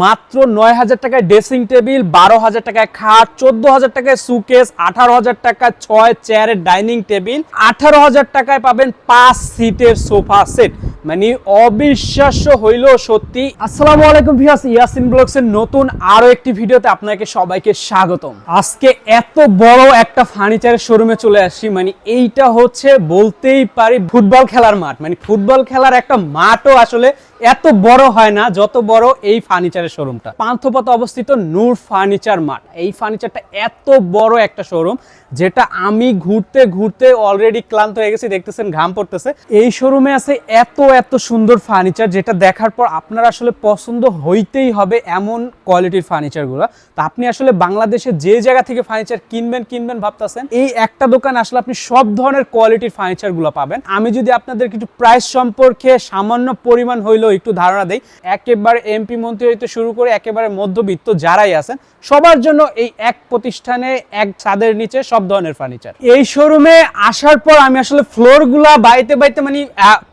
মাত্র নয় হাজার টাকায় ড্রেসিং টেবিল, বারো হাজার টাকায় খাট, চোদ্দ হাজার টাকায় সুকেস আঠারো হাজার টাকায় ছয় চেয়ারের ডাইনিং টেবিল, আঠারো হাজার টাকায় পাবেন পাঁচ সিটের সোফা সেট। মানে অবিশ্বাস্য হইল সত্যি। আসসালামু আলাইকুম ভিয়াস ইয়াসিন ব্লগসের নতুন আরও একটি ভিডিওতে আপনাকে সবাইকে স্বাগতম। আজকে এত বড় একটা ফার্নিচারের শোরুমে চলে আসছি মানে এইটা হচ্ছে বলতেই পারি ফুটবল খেলার মাঠ। মানে ফুটবল খেলার একটা মাঠও আসলে এত বড় হয় না, যত বড় এই ফার্নিচারের শোরুমটা পান্থপথ অবস্থিত নূর ফার্নিচার মাঠ এই ফার্নিচারটা এত বড় একটা শোরুম যেটা আমি ঘুরতে ঘুরতে অলরেডি ক্লান্ত হয়ে গেছি, দেখতেছেন, ঘাম পড়তেছে। এই শোরুমে আছে এত এত সুন্দর ফার্নিচার যেটা দেখার পর আপনার আসলে পছন্দ হইতেই হবে এমন কোয়ালিটির ফার্নিচারগুলো তো আপনি আসলে বাংলাদেশে যে জায়গা থেকে ফার্নিচার কিনবেন কিনবেন ভাবতেছেন, এই একটা দোকান আসলে আপনি সব ধরনের কোয়ালিটির ফার্নিচারগুলো পাবেন। আমি যদি আপনাদের কিছু প্রাইস সম্পর্কে সামান্য পরিমাণ হইলেও একটু ধারণা দেই। একেবারে এমপি মন্ত্রী হইতে শুরু করে একেবারে মধ্যবিত্ত যারাই আছেন, সবার জন্য এই এক প্রতিষ্ঠানে এক ছাদের নিচে সব ধরনের ফার্নিচার এই শোরুমে আসার পর আমি আসলে ফ্লোরগুলা বাইতে বাইতে মানে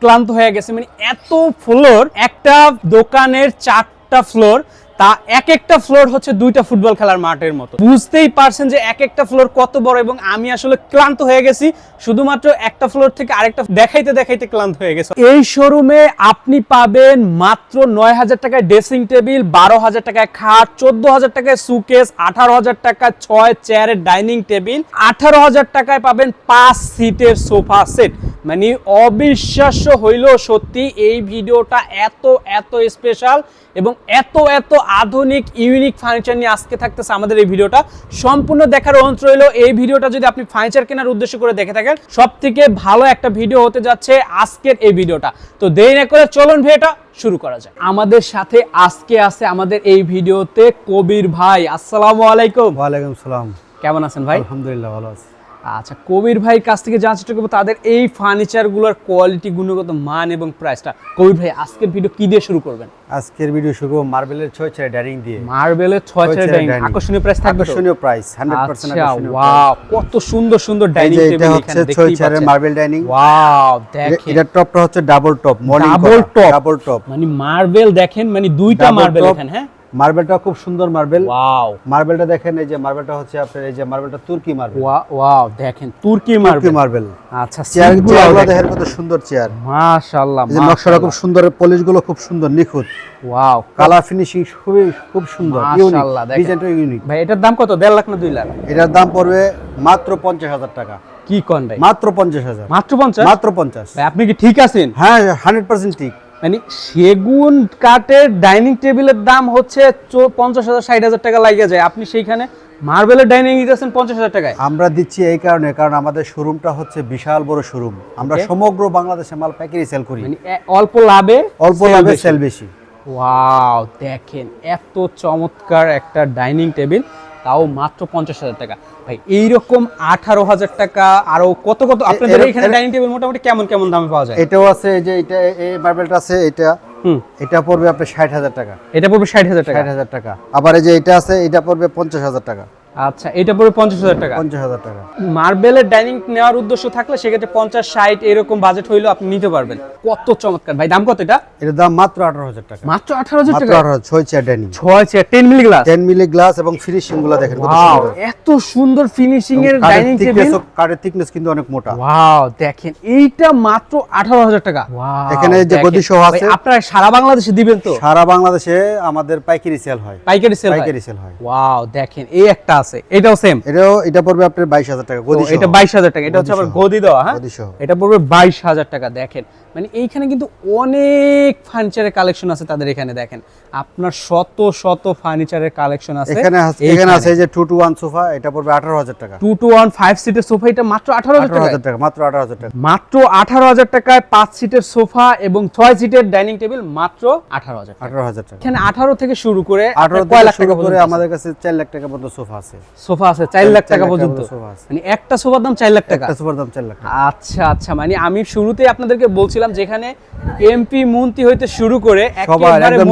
ক্লান্ত হয়ে গেছে। মানে এত ফ্লোর একটা দোকানের চারটা ফ্লোর তা এক একটা ফ্লোর হচ্ছে দুইটা ফুটবল খেলার মাঠের মতো। বুঝতেই পারছেন যে এক একটা ফ্লোর কত বড় এবং আমি আসলে ক্লান্ত হয়ে গেছি, শুধুমাত্র একটা ফ্লোর থেকে আরেকটা দেখাইতে দেখাইতে ক্লান্ত হয়ে গেছে। এই শোরুমে আপনি পাবেন মাত্র নয় হাজার টাকায় ড্রেসিং টেবিল বারো হাজার টাকায় খাট, চোদ্দ হাজার টাকায় সুকেস আঠারো হাজার টাকায় ছয় চেয়ারের ডাইনিং টেবিল আঠারো হাজার টাকায় পাবেন পাঁচ সিটের সোফা সেট মানে অবিশ্বাস্য হইল সত্যি এই ভিডিওটা এত এত স্পেশাল এবং এত এত আধুনিক ইউনিক ফার্নিচার নিয়ে আজকে থাকতেছে আমাদের এই ভিডিওটা। সম্পূর্ণ দেখার অনুরোধ রইল এই ভিডিওটা যদি আপনি ফার্নিচার কেনার উদ্দেশ্য করে দেখে থাকেন সব থেকে ভালো একটা ভিডিও হতে যাচ্ছে আজকের এই ভিডিওটা। তো দেরি না করে চলুন ভিডিওটা শুরু করা যায় আমাদের সাথে আজকে আছে আমাদের এই ভিডিওতে কবির ভাই। আসসালামু আলাইকুম। ওয়ালাইকুম সালাম। কেমন আছেন ভাই? আলহামদুলিল্লাহ ভালো আছি। আচ্ছা কবির ভাই কাছ থেকে জানার চেষ্টা করব তাদের এই ফার্নিচারগুলোর কোয়ালিটি গুণগত মান এবং প্রাইসটা কবির ভাই আজকের ভিডিও কি দিয়ে শুরু করবেন? আজকের ভিডিও শুরু মার্বেলের ছয় চার ডাইনিং দিয়ে। মার্বেলের ছয় ছয় ছয় ডাইনিং। আকর্ষণীয় প্রাইস থাকবে আকর্ষণীয় প্রাইস হান্ড্রেড পার্সেন্ট আচ্ছা আকর্ষণীয় ওয়াও কত সুন্দর সুন্দর ডাইনিং টেবিল এটা হচ্ছে এখানে ছয় দেখতেই চেয়ারের পাচ্ছেন। Marble dining. ওয়াও দেখেন। এটার টপটা হচ্ছে double top Double top? Double top মানে মার্বেল দেখেন মানে দুইটা মার্বেল। এখানে হ্যাঁ? মার্বেলটা খুব সুন্দর মার্বেল। ওয়াও মার্বেলটা দেখেন এই যে মার্বেলটা হচ্ছে আপনার এই যে মার্বেলটা তুর্কি মার্বেল। ওয়াও দেখেন তুর্কি তুর্কি মার্বেল। মার্বেল। আচ্ছা চেয়ারগুলো দেখেন। কত সুন্দর চেয়ার মাশাআল্লাহ এই নকশাটা খুব সুন্দর পলিশগুলো খুব সুন্দর নিখুঁত। ওয়াও কালার ফিনিশিং খুবই খুব সুন্দর মাশাআল্লাহ, দেখেন। ডিজাইনটা ইউনিক ভাই এটার দাম কত? দেড় লাখ না দুই লাখ? এটার দাম পড়বে মাত্র পঞ্চাশ হাজার টাকা। কি কোন ভাই? মাত্র পঞ্চাশ হাজার। মাত্র পঞ্চাশ? মাত্র পঞ্চাশ। ভাই আপনি কি ঠিক আছেন? হ্যাঁ হান্ড্রেড পার্সেন্ট ঠিক। মানে সেগুন কাঠের ডাইনিং টেবিলের দাম হচ্ছে পঞ্চাশ হাজার ষাট হাজার টাকা লাগিয়ে যায়। আপনি সেইখানে মার্বেলের ডাইনিং দিতেছেন পঞ্চাশ হাজার টাকায়। আমরা দিচ্ছি এই কারণে কারণ আমাদের শোরুমটা হচ্ছে বিশাল বড় শোরুম। আমরা সমগ্র বাংলাদেশে মাল পাইকারি সেল করি। মানে অল্প লাভে অল্প লাভে সেল বেশি। ওয়াও দেখেন এত চমৎকার একটা ডাইনিং টেবিল। তাও মাত্র পঞ্চাশ হাজার টাকা। ভাই এইরকম আঠারো হাজার টাকা আরও কত কত? আপনাদের এখানে ডাইনিং টেবিল মোটামুটি কেমন কেমন দামে পাওয়া যায়? এটাও আছে যে এটা এই মার্বেলটা আছে এটা। হুম। এটা পড়বে আপনার ষাট হাজার টাকা। এটা পড়বে ষাট হাজার টাকা। ষাট হাজার টাকা। আবার এই যে এটা আছে এটা পড়বে পঞ্চাশ হাজার টাকা। আচ্ছা এটা পড়বে পঞ্চাশ হাজার টাকা। পঞ্চাশ হাজার টাকা। মার্বেলের ডাইনিং নেওয়ার উদ্দেশ্য থাকলে সেক্ষেত্রে পঞ্চাশ ষাট এরকম বাজেট হইলেও আপনি নিতে পারবেন। কত চমৎকার। ভাই দাম কত এটা? এটার দাম মাত্র আঠারো হাজার টাকা। মাত্র আঠারো হাজার টাকা? আঠারো ছয় চেয়ার ডাইনিং ছয় chair ten milli glass ten milli glass এবং ফিনিশিংগুলো দেখেন এত সুন্দর ফিনিশিং এর ডাইনিং টেবিল কাঠের থিকনেস কিন্তু অনেক মোটা। ওয়াও দেখেন এইটা মাত্র আঠারো হাজার টাকা। এখানে যে গদি সহ আছে। আপনারা সারা বাংলাদেশে দিবেন তো? সারা বাংলাদেশে আমাদের পাইকারি সেল হয়। পাইকারি সেল পাইকারি সেল হয়। ওয়াও দেখেন এই একটা আছে। এটাও সেম এটাও এটা পড়বে আপনার বাইশ হাজার টাকা গদি। এটা বাইশ হাজার টাকা এটা হচ্ছে আবার গদি দেওয়া হ্যাঁ। এটা পড়বে বাইশ হাজার টাকা দেখেন। মানে এইখানে কিন্তু অনেক ফার্নিচারের কালেকশন আছে তাদের এখানে দেখেন। আপনার শত শত ফার্নিচারের কালেকশন আছে এখানে আছে- এখানে আছে যে টু টু ওয়ান সোফা এটা পড়বে আঠারো হাজার টাকা। টু টু ওয়ান ফাইভ সিটের সোফা এটা মাত্র আঠারো হাজার আঠারো টাকা মাত্র আঠারো হাজার টাকা। মাত্র আঠারো হাজার টাকায় পাঁচ সিটের সোফা এবং ছয় সিটের ডাইনিং টেবিল মাত্র আঠারো হাজার টাকা। আঠারো হাজার টাকা। এখানে আঠারো থেকে শুরু করে আঠারো কয় লাখ থেকে টাকা শুরু করে পর্যন্ত আমাদের কাছে চার লাখ টাকা পর্যন্ত সোফা আছে। সোফা আছে চার লাখ টাকা পর্যন্ত। মানে একটা সোফার দাম চার লাখ টাকা। একটা সোফার দাম চার লাখ টাকা। আচ্ছা আচ্ছা মানে আমি শুরুতেই আপনাদেরকে বলছিলাম যেখানে এমপি মন্ত্রী হইতে শুরু করে একেবারে একদম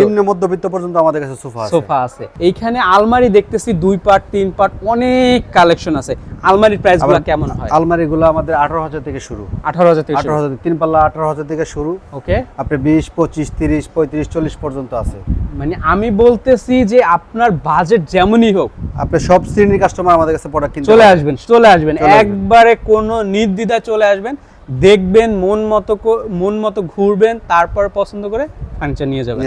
নিম্ন মধ্যবিত্ত পর্যন্ত আমাদের কাছে সোফা আছে। সোফা আছে। এইখানে আলমারি দেখতেছি দুই পার্ট তিন পার্ট অনেক কালেকশন আছে। আলমারির প্রাইসগুলো কেমন হয়? আলমারি গুলো আমাদের আঠারো হাজার থেকে শুরু। আঠারো হাজার থেকে আঠারো হাজার তিন পাল্লা আঠারো হাজার থেকে শুরু। ওকে আপনি বিশ পঁচিশ তিরিশ পঁয়ত্রিশ চল্লিশ পর্যন্ত আছে। মানে আমি বলতেছি যে আপনার বাজেট যেমনই হোক আপনি সব শ্রেণির কাস্টমার আমাদের কাছে প্রোডাক্ট কিনতে চলে আসবেন চলে আসবেন। একবারে কোনো নির্দ্বিধা চলে আসবেন দেখবেন মন মতো মন মতো ঘুরবেন তারপর পছন্দ করে ফার্নিচার নিয়ে যাবেন।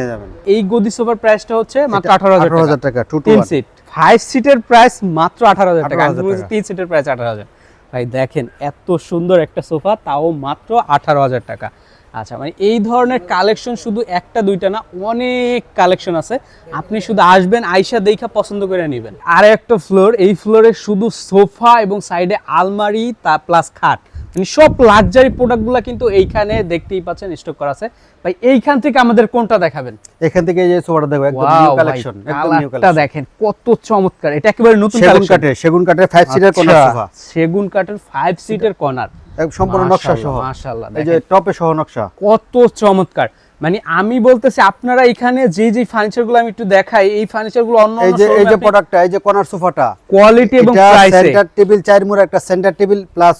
এই গদি সোফার প্রাইসটা হচ্ছে মাত্র আঠারো হাজার 18,000 টাকা, তিন সিট ফাইভ সিটের প্রাইস মাত্র আঠারো হাজার টাকা। আমি 18,000 টাকা। তিন সিটের প্রাইস আঠারো হাজার। ভাই দেখেন এত সুন্দর একটা সোফা তাও মাত্র আঠারো হাজার টাকা। আচ্ছা মানে এই ধরনের কালেকশন শুধু একটা দুইটা না অনেক কালেকশন আছে। আপনি শুধু আসবেন আইসা দেখা পছন্দ করে নেবেন। আর একটা ফ্লোর এই ফ্লোরে শুধু সোফা এবং সাইডে আলমারি তা প্লাস খাট। মানে সব লাক্সারি প্রোডাক্টগুলো কিন্তু এইখানে দেখতেই পাচ্ছেন স্টক করা আছে। ভাই এইখান থেকে আমাদের কোনটা দেখাবেন? এখান থেকে যে সোফাটা দেখো একদম নিউ কালেকশন একদম নিউ কালেকশন দেখেন কত চমৎকার। এটা একেবারে নতুন সেগুন কালেকশন কাঠের সেগুন কাঠের ফাইভ সিটার কোনার সোফা। সেগুন কাঠের ফাইভ সিটের কর্নার সম্পূর্ণ নকশা সহ মাশাআল্লাহ এই যে টপে সহ নকশা। কত চমৎকার। মানে আমি বলতেছি আপনারা এখানে যে যে ফার্নিচারগুলো আমি একটু দেখাই এই ফার্নিচারগুলো অন্য এই যে এই যে প্রোডাক্টটা এই যে কর্নার সোফাটা কোয়ালিটি এবং প্রাইসে সেন্টার টেবিল চার মুড়া একটা centre table plus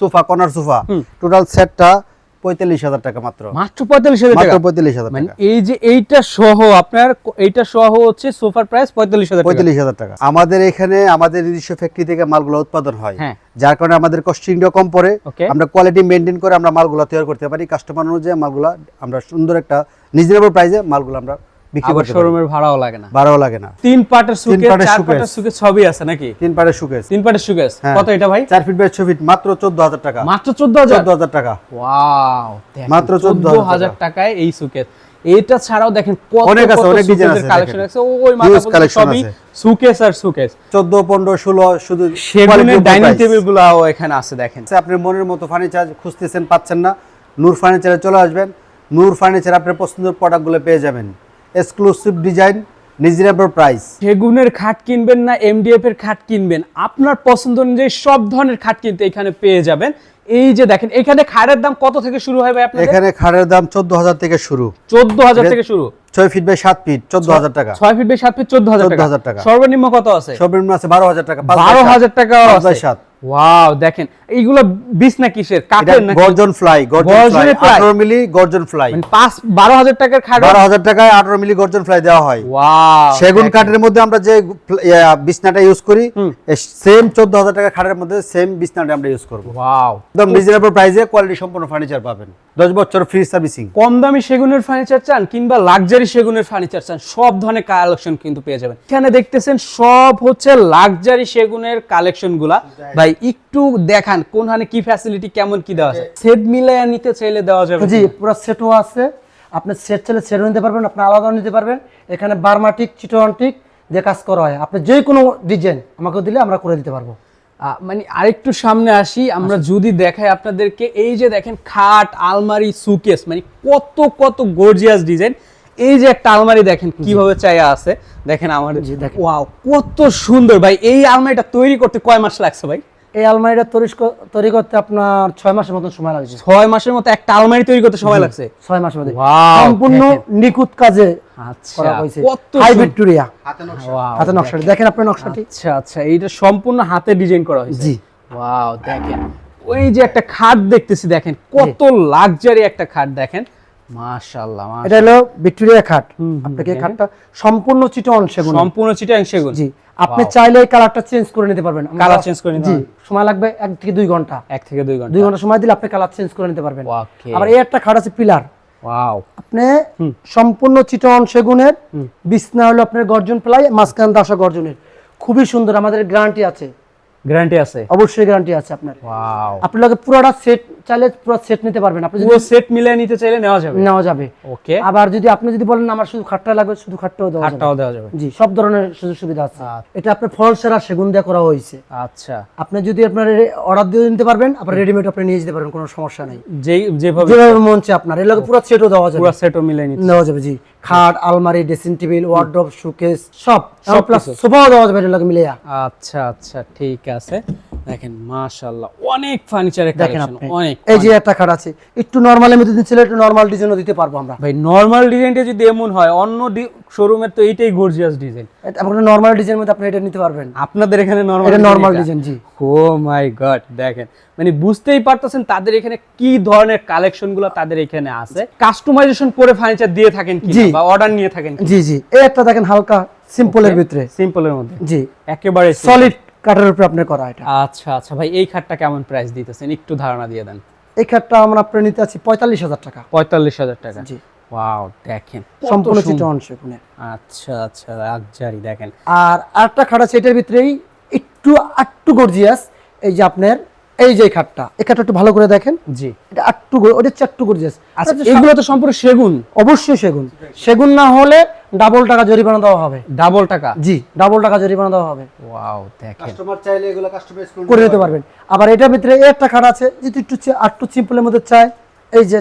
sofa corner sofa total সেটটা পঁয়তাল্লিশ হাজার টাকা মাত্র। মাত্র পঁয়তাল্লিশ হাজার টাকা? পঁয়তাল্লিশ হাজার মানে এই যে এইটা সহ আপনার এইটা সহ হচ্ছে সোফার প্রাইস পঁয়তাল্লিশ হাজার পঁয়তাল্লিশ হাজার টাকা। আমাদের এখানে আমাদের নিজস্ব ফ্যাক্টরি থেকে মালগুলো উৎপাদন হয়। হ্যাঁ। যার কারণে আমাদের কস্টিংটা কম পড়ে। আমরা কোয়ালিটি মেনটেন করে আমরা মালগুলো তৈরি করতে পারি। কাস্টমার অনুযায়ী মালগুলো আমরা সুন্দর একটা রিজনেবল প্রাইসে মালগুলো আমরা বিক্রি করতে শোরুমের ভাড়াও লাগে না। বারো লাগে না। তিন পার্টের সুকেস চার suitcase। সুকেস সবই আছে নাকি? তিন পাড়ের সুকেস তিন পার্টের সুকেস। কত এটা ভাই? চার ফিট বাই ছ ফিট মাত্র চোদ্দ হাজার টাকা। মাত্র চোদ্দ হাজার? চোদ্দ হাজার টাকা। ওয়াও মাত্র 14,000 টাকায় এই সুকেস এটা ছাড়াও দেখেন কত অনেক আছে, অনেক design আছে কালেকশন আছে। ওই মাথা Huge পর্যন্ত collection সবই সুকেস আর সুকেস শুধু সেগুনের ডাইনিং টেবিল গুলাও এখানে আছে দেখেন। আপনি মনের মতো ফার্নিচার খুঁজতেছেন পাচ্ছেন না। নূর ফার্নিচারে চলে আসবেন। নূর ফার্নিচার আপনার পছন্দের প্রোডাক্টগুলো পেয়ে যাবেন। এক্সক্লুসিভ ডিজাইন রিজনেবল প্রাইস সেগুনের খাট কিনবেন না এমডিএফ এর খাট কিনবেন। আপনার পছন্দ অনুযায়ী সব ধরনের খাট কিনতে এখানে পেয়ে যাবেন। এই যে দেখেন এখানে খাড়ের দাম কত থেকে শুরু হয় ভাই আপনাদের? এখানে খাড়ের দাম চোদ্দ হাজার থেকে শুরু। চোদ্দ হাজার থেকে শুরু? ছয় ফিট বাই সাত ফিট চোদ্দ হাজার টাকা। ছয় ফিট বাই সাত ফিট চোদ্দ হাজার 14,000 টাকা। টাকা। সর্বনিম্ন কত আছে? সর্বনিম্ন আছে বারো হাজার টাকা পাঁচ বাই বারো সাত। হাজার টাকা বাই সাত। ওয়াও দেখেন এইগুলো বিছনা কিসের? কাঠের না গর্জন ফ্লাই গর্জন ফ্লাই গর্জনের fly? আঠারো মিলি গর্জন ফ্লাই। মানে পাঁচ বারো হাজার টাকার খাট। বারো হাজার টাকায় আঠারো মিলি গর্জন ফ্লাই দেওয়া হয়। ওয়াও সেগুন কাঠের মধ্যে আমরা যে বিছনাটা ইউজ করি সেম চোদ্দ হাজার টাকা খাটের মধ্যে সেম বিছনাটা আমরা ইউজ করব। ওয়াও একদম রিজনেবল প্রাইসে কোয়ালিটি সম্পন্ন ফার্নিচার পাবেন। দশ বছর ফ্রি সার্ভিসিং কম দামি সেগুনের ফার্নিচার চান কিংবা লাক্সারি সেগুনের ফার্নিচার চান সব ধরনের কালেকশন কিন্তু পেয়ে যাবেন। এখানে দেখতেছেন সব হচ্ছে লাক্সারি সেগুনের কালেকশনগুলা। ভাই একটু দেখান কোনখানে কি ফ্যাসিলিটি কেমন কি দেওয়া আছে। সেট মিলাইয়া নিতে চাইলে দেওয়া যাবে জি পুরো সেটও আছে। আপনি সেট চাইলে সেটও নিতে পারবেন আপনি আলাদাও নিতে পারবেন। এখানে বার্মাটিক চিটোয়ান্টিক দিয়ে কাজ করা হয়। আপনি যে কোনো ডিজাইন আমাকে দিলে আমরা করে দিতে পারব। মানে আরেকটু সামনে আসি আমরা যদি দেখাই আপনাদেরকে এই যে দেখেন খাট আলমারি সুকেস মানে কত কত গর্জিয়াস ডিজাইন এই যে একটা আলমারি দেখেন কীভাবে চাইয়া আছে দেখেন আমার ওয়াও কত সুন্দর। ভাই এই আলমারিটা তৈরি করতে কয় মাস লাগছে ভাই? এই আলমারিটা তৈরি তৈরি করতে আপনার ছয় মাসের মতন সময় লাগছে। ছয় মাসের মতো একটা আলমারি তৈরি করতে সময় লাগছে? ছয় মাসের মধ্যে। সম্পূর্ণ নিখুঁত কাজে আচ্ছা হাতে নকশাটি দেখেন। আপনার নকশাটি। আচ্ছা আচ্ছা এইটা সম্পূর্ণ হাতে ডিজাইন করা হয়েছে? জি। ওয়াও দেখেন। ওই যে একটা খাট দেখতেছি দেখেন। কত লাক্সারি একটা খাট দেখেন। মাশাআল্লাহ মাশাআল্লাহ। এটা হলো ভিক্টোরিয়া খাট। আপনাকে খাটটা সম্পূর্ণ চিটন সেগুন। সম্পূর্ণ চিটাং সেগুন। জি আপনি চাইলে এই কালারটা চেঞ্জ করে নিতে পারবেন। আমরা- Colour করে নিতে সময় লাগবে এক থেকে দুই ঘণ্টা। এক থেকে দুই ঘণ্টা। দুই ঘণ্টা সময় দিলে আপনি কালার চেঞ্জ করে নিতে পারবেন। আবার এই একটা খাট আছে পিলার। ওয়াও আপনি সম্পূর্ণ চিটন সেগুনের বিছনা হলো আপনার গর্জন প্লাই মাঝখান আসা গর্জনের। খুবই সুন্দর আমাদের গ্যারান্টি আছে। গ্যারান্টি আছে। অবশ্যই গ্যারান্টি আছে আপনার। ওয়াও আপনি পুরোটা সেট চাইলে পুরো সেট নিতে পারবেন। আপনি পুরো সেট মিলিয়ে নিতে চাইলে নেওয়া যাবে। নেওয়া যাবে। ওকে আবার যদি আপনি যদি বলেন আমার শুধু খাটটা লাগবে শুধু খাটটাও দেওয়া খাটটাও দেওয়া যাবে। জি সব ধরনের সুযোগ সুবিধা আছে। আচ্ছা। এটা আপনার ফলসেরা সেগুন দিয়ে করা হয়েছে। আচ্ছা। আপনি যদি আপনার অর্ডার দিয়ে নিতে পারবেন আপনার রেডিমেড আপনি নিয়ে যেতে পারবেন কোনো সমস্যা নাই। যেই যেভাবে যেভাবে মন চায় আপনার। এর লগে পুরো সেটও দেওয়া যাবে। পুরো সেটও মিলে নিতে দেওয়া যাবে জি। খাট আলমারি ড্রেসিং টেবিল ওয়ার্ড্রপ শোকেস সব। সব প্লাস সোফাও দেওয়া যাবে এর লগে মিলিয়া। আচ্ছা আচ্ছা ঠিক আছে। দেখেন মাশাআল্লাহ অনেক ফার্নিচারের কালেকশন আপনি। অনেক। এই যে একটা খাট আছে একটু নর্মাল মধ্যে দিন ছিল একটু নর্মাল ডিজাইনও দিতে পারব আমরা। ভাই নর্মাল ডিজাইনটা যদি এমন হয় অন্য শোরুমের তো এইটাই গর্জিয়াস ডিজাইন আপনার নর্মাল ডিজাইন মধ্যে আপনি এটা নিতে পারবেন? আপনাদের এখানে নর্মাল এটা নর্মাল ডিজাইন জি। ও মাই গড দেখেন। মানে বুঝতেই পারতেছেন তাদের এখানে কি ধরনের কালেকশনগুলো তাদের এখানে আছে। কাস্টমাইজেশন করে ফার্নিচার দিয়ে থাকেন কি। বা অর্ডার নিয়ে থাকেন জি জি। এই একটা দেখেন হালকা সিম্পলের ভিতরে। সিম্পলের মধ্যে। জি। একেবারে সলিড কাঠের উপরে আপনার করা এটা। আচ্ছা আচ্ছা। ভাই এই খাটটা কেমন প্রাইস দিতেছেন? একটু ধারণা দিয়ে দেন। এই খাটটা আমরা আপনার নিতে আছি পঁয়তাল্লিশ হাজার টাকা। পঁয়তাল্লিশ হাজার টাকা? জি। ওয়াও দেখেন। সম্পূর্ণ। চিটন সেগুনে আচ্ছা আচ্ছা লাক্সারি দেখেন। আর আরেকটা খাট আছে এটার ভিতরেই একটু একটু গর্জিয়াস এই যে আপনার এই যে খাটটা এই খাটটা একটু ভালো করে দেখেন। জি। এটা গো- ওটা একটু গর্জিয়াস আচ্ছা এগুলো তো সম্পূর্ণ সেগুন। অবশ্যই সেগুন। সেগুন না হলে ডাবল টাকা জরিমানা দেওয়া হবে। ডাবল টাকা? জি ডাবল টাকা জরিমানা দেওয়া হবে। ওয়াও দেখেন। কাস্টমার চাইলে এগুলো কাস্টমাইজ করে নিতে পারবেন। আবার এটার ভিতরে একটা খাট আছে যদি একটু একটু সিম্পলের মধ্যে চায় এই যে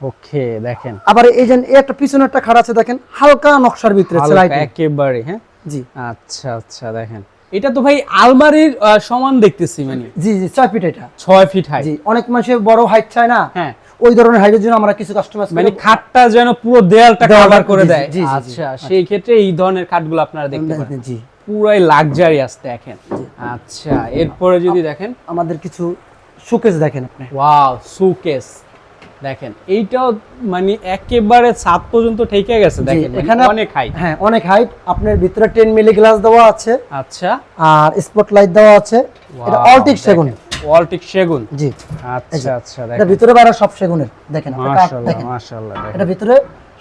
ওকে দেখেন। আবার এই যে একটা পিছনে একটা খাট আছে দেখেন হালকা নকশার ভিতরে একেবারে হ্যাঁ? জি। আচ্ছা আচ্ছা দেখেন। এটা তো ভাই আলমারির সমান দেখতেছি মানে। জি জি ছয় ফিট এটা। ছয় ফিট হাই জি অনেক মানুষের বড় হাইট চায় না। হ্যাঁ। ওই ধরনের হাইটের জন্য আমরা কিছু কাস্টমাইজ মানে খাটটা যেন পুরো দেয়ালটা কভার করে দেয়। জি। আচ্ছা সেই ক্ষেত্রে এই ধরনের খাটগুলো আপনারা দেখতে পারেন। জি। পুরাই লাক্সারিয়াস দেখেন। আচ্ছা এরপরে যদি দেখেন। আমাদের কিছু শোকেস দেখেন আপনি। ওয়াও সুকেস দেখেন এইটাও মানে একেবারে সাত পর্যন্ত ঠেকে গেছে দেখেন মানে এখানে অনেক হাইট হ্যাঁ অনেক হাইট আপনার ভিতরে টেন মিলি গ্লাস দেওয়া আছে। আচ্ছা। আর স্পট লাইট দেওয়া আছে। এটা অলটিক সেগুন অলটিক সেগুন? জি। আচ্ছা আচ্ছা এটা ভিতরে বাইরে সব সেগুনের দেখেন মাশাআল্লাহ মাশাআল্লাহ দেখেন। এটা ভিতরে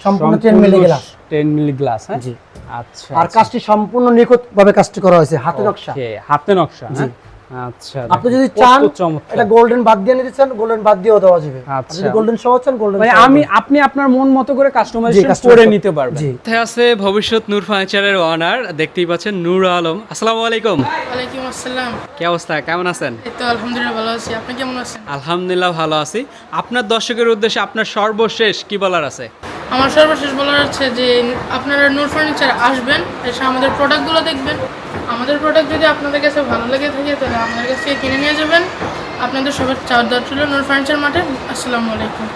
সম্পূর্ণ 10 মিলি গ্লাস 10 মিলি গ্লাস হ্যাঁ? জি। আচ্ছা আর কাজটি সম্পূর্ণ নিখুঁত ভাবে কাজটি করা হয়েছে হাতে নকশা। হাতে নকশা হ্যাঁ? আচ্ছা আপনি যদি চান এটা গোল্ডেন বাদ দিয়ে নিতে চান গোল্ডেন বাদ দিয়েও দেওয়া যাবে। আচ্ছা। যদি গোল্ডেন সহ চান গোল্ডেন মানে আমি আপনি আপনার মন মতো করে কাস্টমাইজেশন করে নিতে পারবেন। সাথে আছে ভবিষ্যৎ নূর ফার্নিচারের ওনার দেখতেই পাচ্ছেন নূর আলম। আসসালামু আলাইকুম। ওয়ালাইকুম আসসালাম। কি অবস্থা? কেমন আছেন? এই তো আলহামদুলিল্লাহ ভালো আছি। আপনি কেমন আছেন? আলহামদুলিল্লাহ ভালো আছি। আপনার দর্শকের উদ্দেশ্যে আপনার সর্বশেষ কি বলার আছে? আমার সর্বশেষ বলার আছে যে আপনারা নূর ফার্নিচার আসবেন এসে আমাদের প্রোডাক্টগুলো দেখবেন। আমাদের প্রোডাক্ট যদি আপনাদের কাছে ভালো লেগে থাকে, তাহলে আমাদের কাছ থেকে কিনে নিয়ে যাবেন। আপনাদের সবার চার দর ছিল নূর ফার্নিচার মাঠে। আসসালামু আলাইকুম।